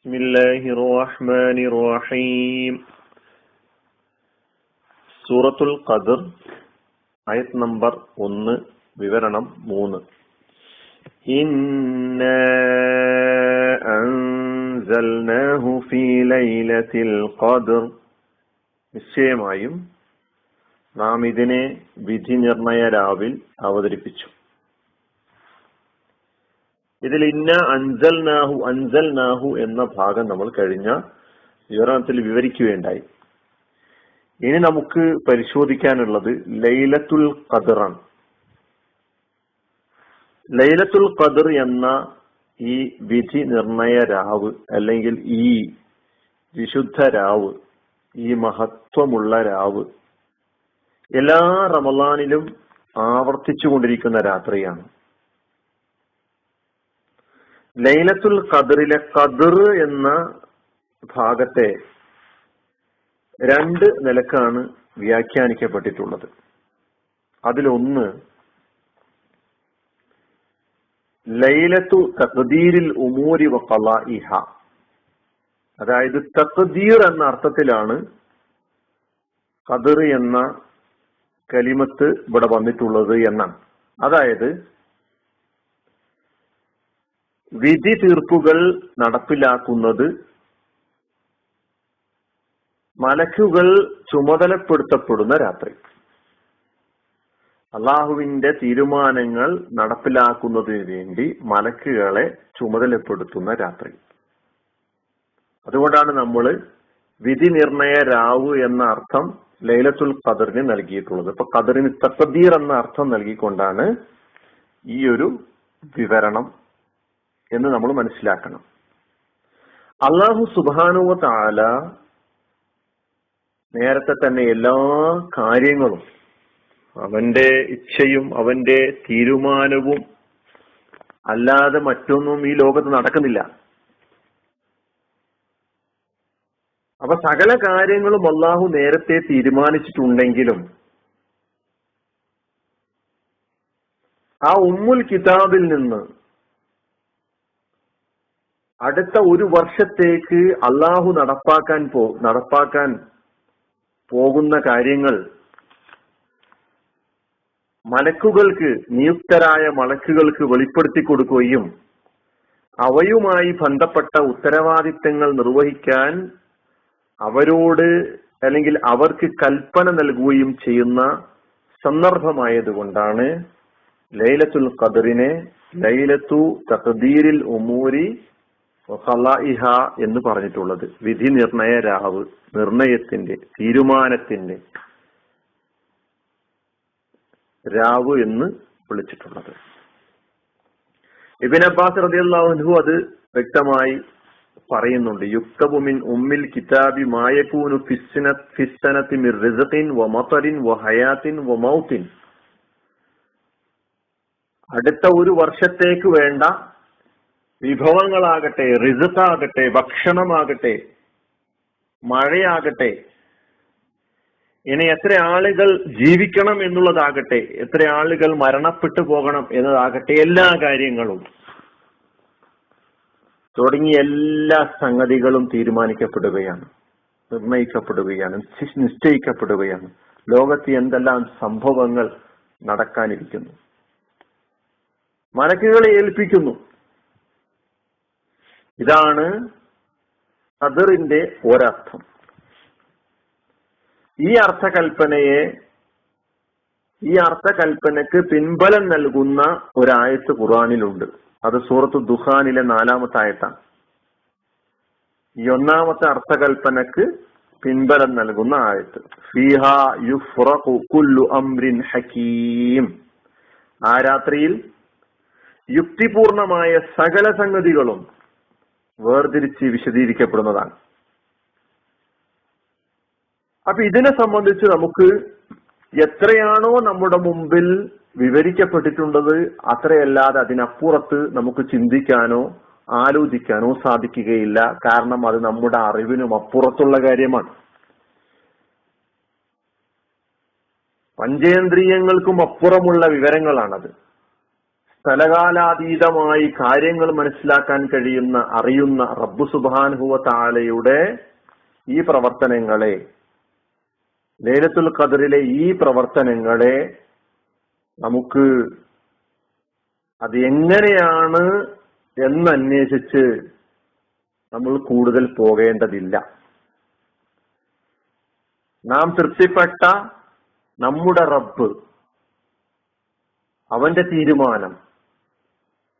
بسم الله الرحمن الرحيم സൂറത്തുൽ ഖദർ ആയത് നമ്പർ ഒന്ന് വിവരണം മൂന്ന് ഇന്ന അൻസൽനാഹു ഫീ ലൈലത്തിൽ ഖദർ നിശ്ചയമായും നാം ഇതിനെ വിധി നിർണയ രാവിൽ അവതരിപ്പിച്ചു ഇതിൽ ഇന്ന അൻസൽ നാഹു അൻസൽ നാഹു എന്ന ഭാഗം നമ്മൾ കഴിഞ്ഞ വിവരണത്തിൽ വിവരിക്കുകയുണ്ടായി. ഇനി നമുക്ക് പരിശോധിക്കാനുള്ളത് ലൈലത്തുൽ ഖദറാണ് ലൈലത്തുൽ ഖദർ എന്ന ഈ വിധി നിർണയ രാവ് അല്ലെങ്കിൽ ഈ വിശുദ്ധ രാവ് ഈ മഹത്വമുള്ള രാവ് എല്ലാ റമലാനിലും ആവർത്തിച്ചു കൊണ്ടിരിക്കുന്ന രാത്രിയാണ്. ലൈലത്തുൽ ഖദറിലെ ഖദർ എന്ന ഭാഗത്തെ രണ്ട് നിലക്കാണ് വ്യാഖ്യാനിക്കപ്പെട്ടിട്ടുള്ളത്. അതിലൊന്ന് ലൈലത്തു തഖദീരിൽ ഉമൂരി ഇഹ അതായത് തഖദീർ എന്ന അർത്ഥത്തിലാണ് ഖദർ എന്ന കലിമത്ത് ഇവിടെ വന്നിട്ടുള്ളത് എന്നാണ്. അതായത് വിധി തീർപ്പുകൾ നടപ്പിലാക്കുന്നത് മലക്കുകൾ ചുമതലപ്പെടുത്തപ്പെടുന്ന രാത്രി. അള്ളാഹുവിന്റെ തീരുമാനങ്ങൾ നടപ്പിലാക്കുന്നതിന് വേണ്ടി മലക്കുകളെ ചുമതലപ്പെടുത്തുന്ന രാത്രി. അതുകൊണ്ടാണ് നമ്മൾ വിധി നിർണയ രാവ് എന്ന അർത്ഥം ലൈലത്തുൽ ഖദറിന് നൽകിയിട്ടുള്ളത്. ഇപ്പൊ ഖദറിന് തക്കദീർ എന്ന അർത്ഥം നൽകിക്കൊണ്ടാണ് ഈ ഒരു വിവരണം എന്ന് നമ്മൾ മനസ്സിലാക്കണം. അള്ളാഹു സുബാനുവ താല നേരത്തെ തന്നെ എല്ലാ കാര്യങ്ങളും അവന്റെ ഇച്ഛയും അവന്റെ തീരുമാനവും അല്ലാതെ മറ്റൊന്നും ഈ ലോകത്ത് നടക്കുന്നില്ല. അപ്പൊ സകല കാര്യങ്ങളും അള്ളാഹു നേരത്തെ തീരുമാനിച്ചിട്ടുണ്ടെങ്കിലും ആ ഉമ്മുൽ കിതാബിൽ നിന്ന് അടുത്ത ഒരു വർഷത്തേക്ക് അള്ളാഹു നടപ്പാക്കാൻ പോ നടപ്പാക്കാൻ പോകുന്ന കാര്യങ്ങൾ. മലക്കുകൾക്ക് നിയുക്തരായ മലക്കുകൾക്ക് വെളിപ്പെടുത്തി കൊടുക്കുകയും അവയുമായി ബന്ധപ്പെട്ട ഉത്തരവാദിത്തങ്ങൾ നിർവഹിക്കാൻ അവരോട് അല്ലെങ്കിൽ അവർക്ക് കൽപ്പന നൽകുകയും ചെയ്യുന്ന സന്ദർഭമായതുകൊണ്ടാണ് ലൈലത്തുൽ ഖദറിനെ ലൈലത്തു തഖദീരിൽ ഉമൂരി ഖലാഇഹ എന്ന് പറഞ്ഞിട്ടുള്ളത് വിധി നിർണയ രാവ് നിർണയത്തിന്റെ തീരുമാനത്തിന്റെ രാവ് എന്ന് വിളിച്ചിട്ടുള്ളത്. ഇബിൻ അബ്ബാസ് റതിയല്ലാഹു അത് വ്യക്തമായി പറയുന്നുണ്ട്. യുക്തബുമിൻ ഉമ്മിൽ കിതാബി മായക്കൂനു ഫിസ്സനത്തി മിർ റിസഖിൻ വ ഹയാത്തിൻ വ മൗത്തിൻ. അടുത്ത ഒരു വർഷത്തേക്ക് വേണ്ട വിഭവങ്ങളാകട്ടെ റിസത്താകട്ടെ ഭക്ഷണമാകട്ടെ മഴയാകട്ടെ ഇനി എത്ര ആളുകൾ ജീവിക്കണം എന്നുള്ളതാകട്ടെ എത്ര ആളുകൾ മരണപ്പെട്ടു പോകണം എന്നതാകട്ടെ എല്ലാ കാര്യങ്ങളും. തുടങ്ങിയ എല്ലാ സംഗതികളും തീരുമാനിക്കപ്പെടുകയാണ് നിർണയിക്കപ്പെടുകയാണ് നിശ്ചയിക്കപ്പെടുകയാണ്. ലോകത്ത് എന്തെല്ലാം സംഭവങ്ങൾ നടക്കാനിരിക്കുന്നു. മലക്കുകളെ ഏൽപ്പിക്കുന്നു. ഇതാണ് അതിറിന്റെ ഒരർത്ഥം. ഈ അർത്ഥകൽപ്പനയെ ഈ അർത്ഥകൽപ്പനക്ക് പിൻബലം നൽകുന്ന ഒരായത്ത് ഖുറാനിലുണ്ട് അത് സൂറത്ത് ദുഹാനിലെ നാലാമത്തെ ആയത്താണ്. ഈ ഒന്നാമത്തെ അർത്ഥകൽപ്പനക്ക് പിൻബലം നൽകുന്ന ആയത്ത്. ഫിഹ യുഫ്റഖു കുല്ലു അംരിൻ ഹക്കീം ആ രാത്രിയിൽ യുക്തിപൂർണമായ സകല സംഗതികളും വേർതിരിച്ച് വിശദീകരിക്കപ്പെടുന്നതാണ്. അപ്പൊ ഇതിനെ സംബന്ധിച്ച് നമുക്ക് എത്രയാണോ നമ്മുടെ മുമ്പിൽ വിവരിക്കപ്പെട്ടിട്ടുള്ളത് അത്രയല്ലാതെ അതിനപ്പുറത്ത് നമുക്ക് ചിന്തിക്കാനോ ആലോചിക്കാനോ സാധിക്കുകയില്ല. കാരണം അത് നമ്മുടെ അറിവിനും അപ്പുറത്തുള്ള കാര്യമാണ്. പഞ്ചേന്ദ്രിയങ്ങൾക്കും അപ്പുറമുള്ള വിവരങ്ങളാണത്. സ്ഥലകാലാതീതമായി കാര്യങ്ങൾ മനസ്സിലാക്കാൻ കഴിയുന്ന അറിയുന്ന റബ്ബു സുബാൻഹുവ താലയുടെ ഈ പ്രവർത്തനങ്ങളെ ലേലത്തുൽ ഖദറിലെ ഈ പ്രവർത്തനങ്ങളെ നമുക്ക് അത് എങ്ങനെയാണ് എന്നന്വേഷിച്ച് നമ്മൾ കൂടുതൽ പോകേണ്ടതില്ല. നാം തൃപ്തിപ്പെട്ട നമ്മുടെ റബ്ബ് അവന്റെ തീരുമാനം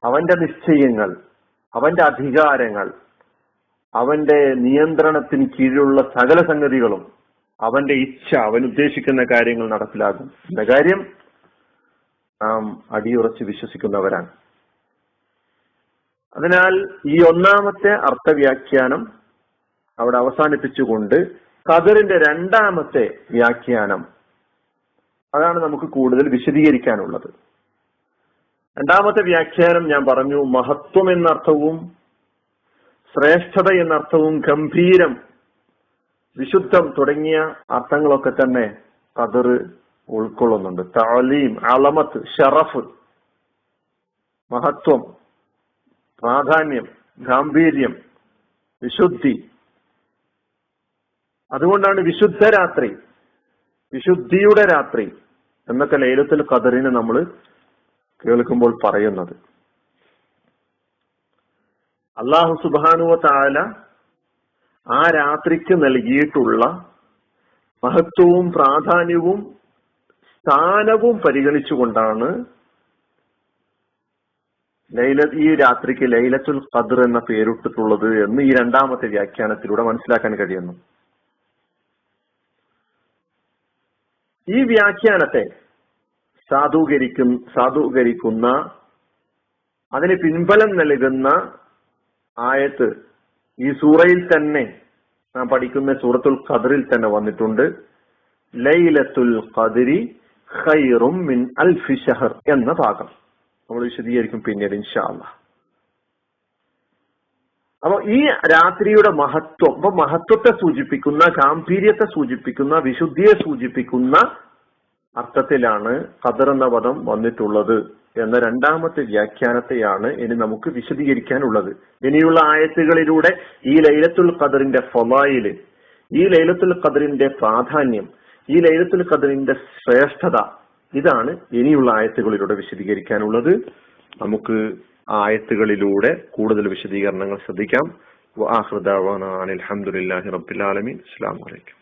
അവന്റെ നിശ്ചയങ്ങൾ അവന്റെ അധികാരങ്ങൾ അവന്റെ നിയന്ത്രണത്തിന് കീഴിലുള്ള സകല സംഗതികളും അവന്റെ ഇച്ഛ അവൻ ഉദ്ദേശിക്കുന്ന കാര്യങ്ങൾ നടപ്പിലാകും എന്ന കാര്യം നാം അടിയുറച്ച് വിശ്വസിക്കുന്നവരാണ്. അതിനാൽ ഈ ഒന്നാമത്തെ അർത്ഥവ്യാഖ്യാനം അവിടെ അവസാനിപ്പിച്ചുകൊണ്ട് ഖദറിന്റെ രണ്ടാമത്തെ വ്യാഖ്യാനം അതാണ് നമുക്ക് കൂടുതൽ വിശദീകരിക്കാനുള്ളത്. രണ്ടാമത്തെ വ്യാഖ്യാനം ഞാൻ പറഞ്ഞു മഹത്വം എന്നർത്ഥവും ശ്രേഷ്ഠത എന്നർത്ഥവും ഗംഭീരം വിശുദ്ധം തുടങ്ങിയ അർത്ഥങ്ങളൊക്കെ തന്നെ കതിർ ഉൾക്കൊള്ളുന്നുണ്ട്. താലീം അളമത്ത് ഷറഫ് മഹത്വം പ്രാധാന്യം ഗാംഭീര്യം വിശുദ്ധി. അതുകൊണ്ടാണ് വിശുദ്ധ രാത്രി വിശുദ്ധിയുടെ രാത്രി എന്നൊക്കെ ലൈലത്തിൽ കതിറിനെ നമ്മൾ കേൾക്കുമ്പോൾ പറയുന്നത്. അള്ളാഹു സുബാനുവ താല ആ രാത്രിക്ക് നൽകിയിട്ടുള്ള മഹത്വവും പ്രാധാന്യവും സ്ഥാനവും പരിഗണിച്ചുകൊണ്ടാണ് ലൈല ഈ രാത്രിക്ക് ലൈലത്തുൽ ഖദർ എന്ന പേരിട്ടിട്ടുള്ളത് എന്ന് ഈ രണ്ടാമത്തെ വ്യാഖ്യാനത്തിലൂടെ മനസ്സിലാക്കാൻ കഴിയുന്നു. ഈ വ്യാഖ്യാനത്തെ സാധൂകരിക്കുന്ന സാധൂകരിക്കുന്ന അതിന് പിൻബലം നൽകുന്ന ആയത്ത് ഈ സൂറയിൽ തന്നെ നാം പഠിക്കുന്ന സൂറത്തുൽ ഖദറിൽ തന്നെ വന്നിട്ടുണ്ട്. ലൈലത്തുൽ ഖദരി ഖൈറും മിൻ അൽഫി ഷഹർ എന്ന ഭാഗം. നമ്മൾ വിശദീകരിക്കും പിന്നീട് ഇൻഷാല്ല അപ്പൊ ഈ രാത്രിയുടെ മഹത്വം അപ്പൊ മഹത്വത്തെ സൂചിപ്പിക്കുന്ന ഗാംഭീര്യത്തെ സൂചിപ്പിക്കുന്ന വിശുദ്ധിയെ സൂചിപ്പിക്കുന്ന അർത്ഥത്തിലാണ് ഖദർ എന്ന പദം വന്നിട്ടുള്ളത് എന്ന രണ്ടാമത്തെ വ്യാഖ്യാനത്തെയാണ് ഇനി നമുക്ക് വിശദീകരിക്കാനുള്ളത്. ഇനിയുള്ള ആയത്തുകളിലൂടെ ഈ ലൈലത്തുൽ ഖദറിന്റെ ഫൊലായിൽ ഈ ലൈലത്തുൽ ഖദറിന്റെ പ്രാധാന്യം ഈ ലൈലത്തുൽ ഖദറിന്റെ ശ്രേഷ്ഠത ഇതാണ് ഇനിയുള്ള ആയത്തുകളിലൂടെ വിശദീകരിക്കാനുള്ളത്. നമുക്ക് ആയത്തുകളിലൂടെ കൂടുതൽ വിശദീകരണങ്ങൾ ശ്രദ്ധിക്കാം. അലഹമുല്ലാഹി റബ്ബിൽ ആലമീൻ. അസ്സാം വലൈക്കും